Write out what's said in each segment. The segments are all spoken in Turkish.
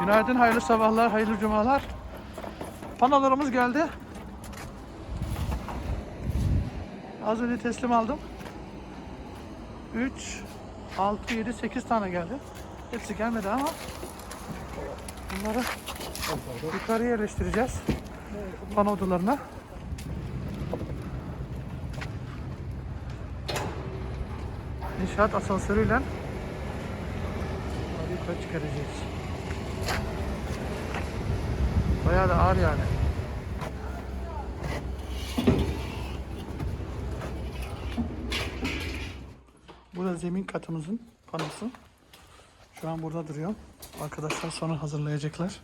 Günaydın, hayırlı sabahlar, hayırlı cumalar. Panolarımız geldi. Az önce teslim aldım. 3, 6, 7, 8 tane geldi. Hepsi gelmedi ama bunları yukarı yerleştireceğiz. Pano odalarına. İnşaat asansörüyle yukarı çıkaracağız. Bayağı da ağır yani. Bu da zemin katımızın panosu. Şu an burada duruyor. Arkadaşlar sonra hazırlayacaklar.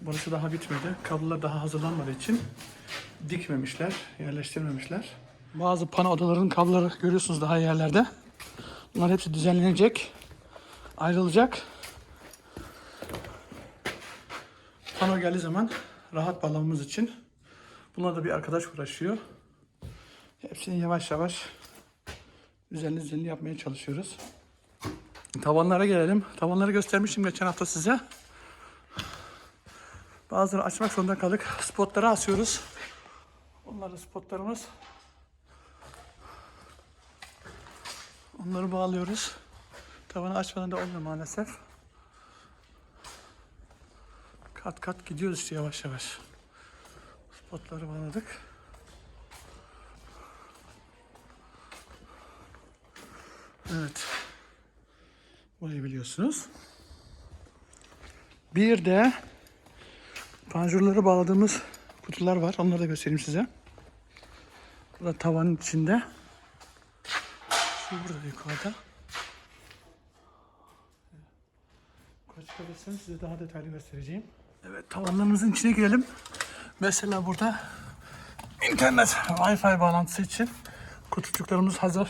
Burası daha bitmedi. Kablolar daha hazırlanmadığı için dikmemişler, yerleştirmemişler. Bazı pano odalarının kabloları görüyorsunuz daha yerlerde. Bunlar hepsi düzenlenecek, ayrılacak. Pano geldiği zaman rahat bağlamamız için bunlar da bir arkadaş uğraşıyor. Hepsini yavaş yavaş düzenli düzenli yapmaya çalışıyoruz. Tavanlara gelelim. Tavanları göstermiştim geçen hafta size. Bazıları açmak zorunda kaldık. Spotları asıyoruz. Onlar da spotlarımız. Onları bağlıyoruz. Tavanı açmadan da olmuyor maalesef. Kat kat gidiyoruz yavaş yavaş. Spotları bağladık. Evet. Burayı biliyorsunuz. Bir de panjurları bağladığımız kutular var. Onları da göstereyim size. Bu da tavanın içinde. Şu burada yukarıda. Yukarı çıkabilirsem size daha detaylı göstereceğim. Evet tavanlarımızın içine girelim. Mesela burada internet Wi-Fi bağlantısı için kutucuklarımız hazır.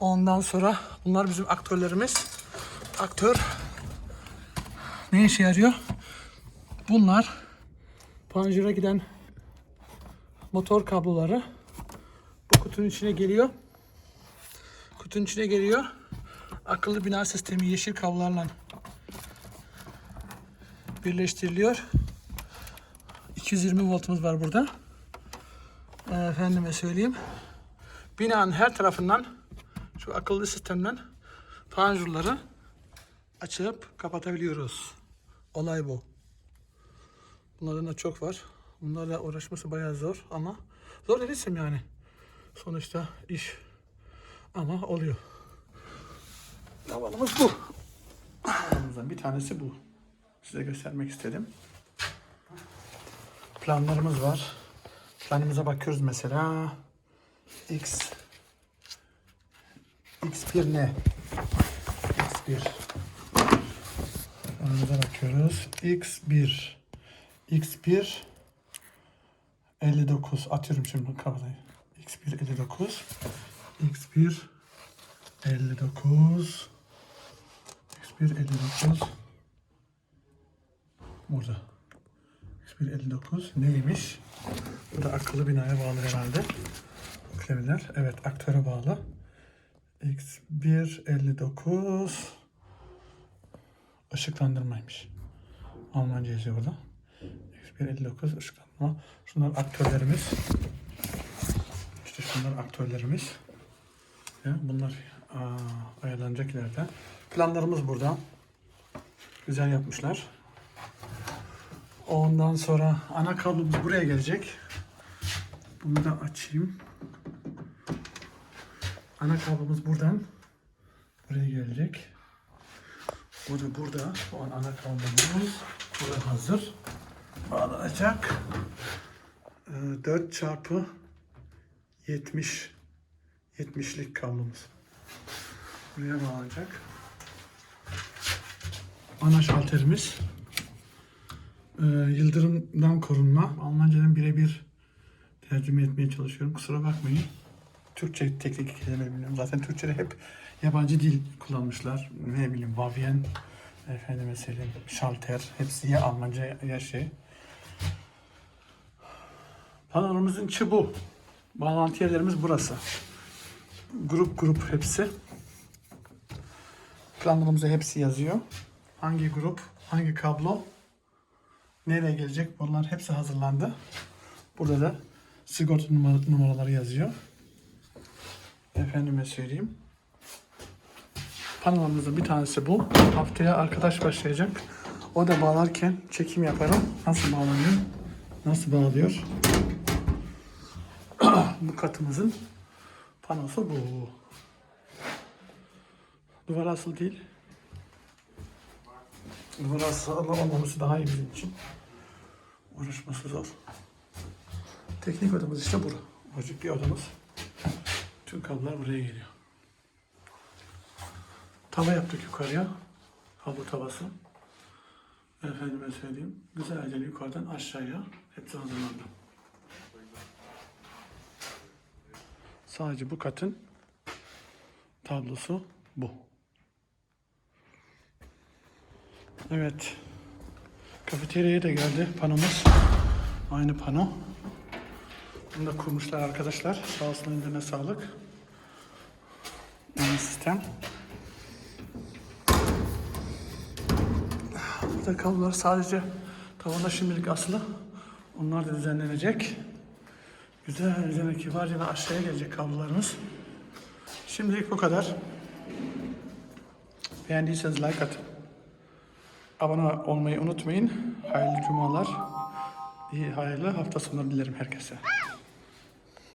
Ondan sonra bunlar bizim aktörlerimiz. Aktör ne işe yarıyor? Bunlar panjura giden motor kabloları bu kutunun içine geliyor. Kutunun içine geliyor. Akıllı bina sistemi yeşil kablolarla birleştiriliyor. 220 voltumuz var burada. Ee, Efendime söyleyeyim. Binanın her tarafından şu akıllı sistemden panjurları açıp kapatabiliyoruz. Olay bu. Bunların da çok var. Bunlarla uğraşması bayağı zor ama zor değilsem yani. Sonuçta iş ama oluyor. Davalımız bu. Bir tanesi bu. Size göstermek istedim. Planlarımız var. Planımıza bakıyoruz mesela. X X1 ne? X1 Planımıza bakıyoruz. X1 X1 59 atıyorum şimdi kamerayı. X1 59 X1 59 X1 59 Burada. X1 59 neymiş? Bu da akıllı binaya bağlı herhalde. Klaviler. Evet aktöre bağlı. X1 59 ışıklandırmaymış. Almanca yazıyor burada. X1 59 ışıklandırma. Şunlar aktörlerimiz. İşte şunlar aktörlerimiz. Ya bunlar aa, ayarlanacak ileride. Planlarımız burada. Güzel yapmışlar. Ondan sonra ana kablomuz buraya gelecek. Bunu da açayım. Ana kablomuz buradan buraya gelecek. Bu da burada. O an ana kablomuz burada hazır. Bağlanacak. Ee, 4 çarpı 70 70'lik kablomuz. Buraya bağlanacak. Ana şalterimiz. Ee, yıldırımdan korunma. Almancadan birebir tercüme etmeye çalışıyorum. Kusura bakmayın. Türkçe teknik kelime bilmiyorum. Zaten Türkçe'de hep yabancı dil kullanmışlar. Ne bileyim Vavien, efendime söyleyeyim, şalter. Hepsi ya Almanca ya şey. Panoramızın içi bu. Bağlantı yerlerimiz burası. Grup grup hepsi. Planlarımızda hepsi yazıyor. hangi grup, hangi kablo nereye gelecek bunlar hepsi hazırlandı. Burada da sigorta numara- numaraları yazıyor. Efendime söyleyeyim. Panoramızın bir tanesi bu. Haftaya arkadaş başlayacak. O da bağlarken çekim yaparım. Nasıl bağlanıyor? Nasıl bağlıyor? bu katımızın panosu bu. Duvar asıl değil. Duvar asıl olmaması daha iyi bizim için. Uğraşması zor. Teknik odamız işte bura. Ufacık bir odamız. Tüm kablolar buraya geliyor. Tava yaptık yukarıya. Kablo tavası. Efendime söyleyeyim. Güzelce yukarıdan aşağıya hepsi hazırlandı. Sadece bu katın tablosu bu. Evet. Kafeteryaya da geldi panomuz. Aynı pano. Bunu da kurmuşlar arkadaşlar. Sağ olsun ellerine sağlık. Aynı sistem. Burada kablolar sadece tavanda şimdilik asılı. Onlar da düzenlenecek. Güzel, güzel kibarca aşağıya gelecek kablolarımız. Şimdilik bu kadar. Beğendiyseniz like atın. Abone olmayı unutmayın. Hayırlı cumalar. İyi hayırlı hafta sonları dilerim herkese.